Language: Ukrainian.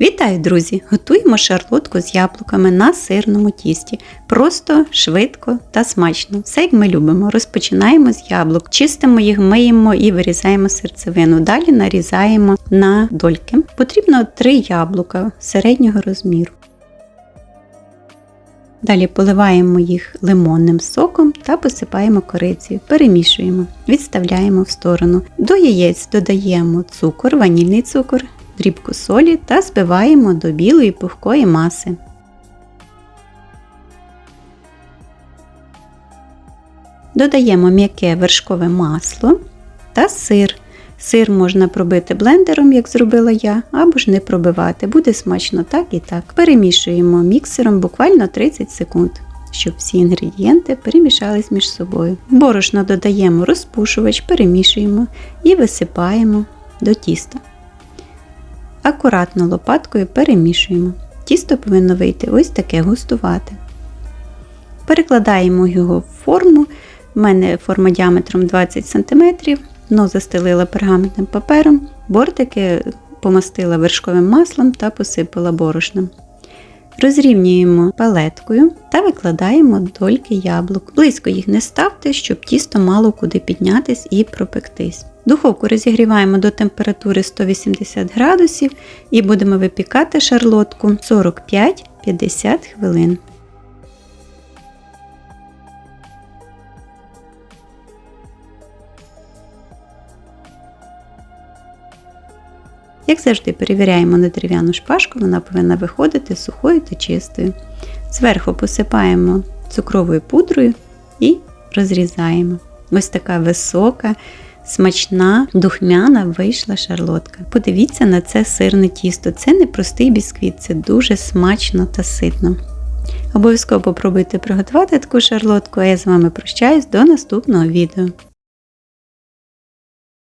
Вітаю, друзі! Готуємо шарлотку з яблуками на сирному тісті. Просто, швидко та смачно. Все як ми любимо. Розпочинаємо з яблук, чистимо їх, миємо і вирізаємо серцевину. Далі нарізаємо на дольки. Потрібно 3 яблука середнього розміру. Далі поливаємо їх лимонним соком та посипаємо корицею. Перемішуємо, відставляємо в сторону. До яєць додаємо цукор, ванільний цукор, дрібку солі та збиваємо до білої пухкої маси. Додаємо м'яке вершкове масло та сир. Сир можна пробити блендером, як зробила я, або ж не пробивати. Буде смачно так і так. Перемішуємо міксером буквально 30 секунд, щоб всі інгредієнти перемішались між собою. Борошно додаємо розпушувач, перемішуємо і висипаємо до тіста. Акуратно лопаткою перемішуємо. Тісто повинно вийти ось таке густувате. Перекладаємо його в форму. У мене форма діаметром 20 см, дно застелила пергаментним папером, бортики помастила вершковим маслом та посипала борошном. Розрівнюємо палеткою та викладаємо дольки яблук. Близько їх не ставте, щоб тісто мало куди піднятись і пропектись. Духовку розігріваємо до температури 180 градусів і будемо випікати шарлотку 45-50 хвилин. Як завжди, перевіряємо на дерев'яну шпажку, вона повинна виходити сухою та чистою. Зверху посипаємо цукровою пудрою і розрізаємо. Ось така висока, смачна, духмяна вийшла шарлотка. Подивіться на це сирне тісто. Це не простий бісквіт, це дуже смачно та ситно. Обов'язково попробуйте приготувати таку шарлотку, а я з вами прощаюсь до наступного відео.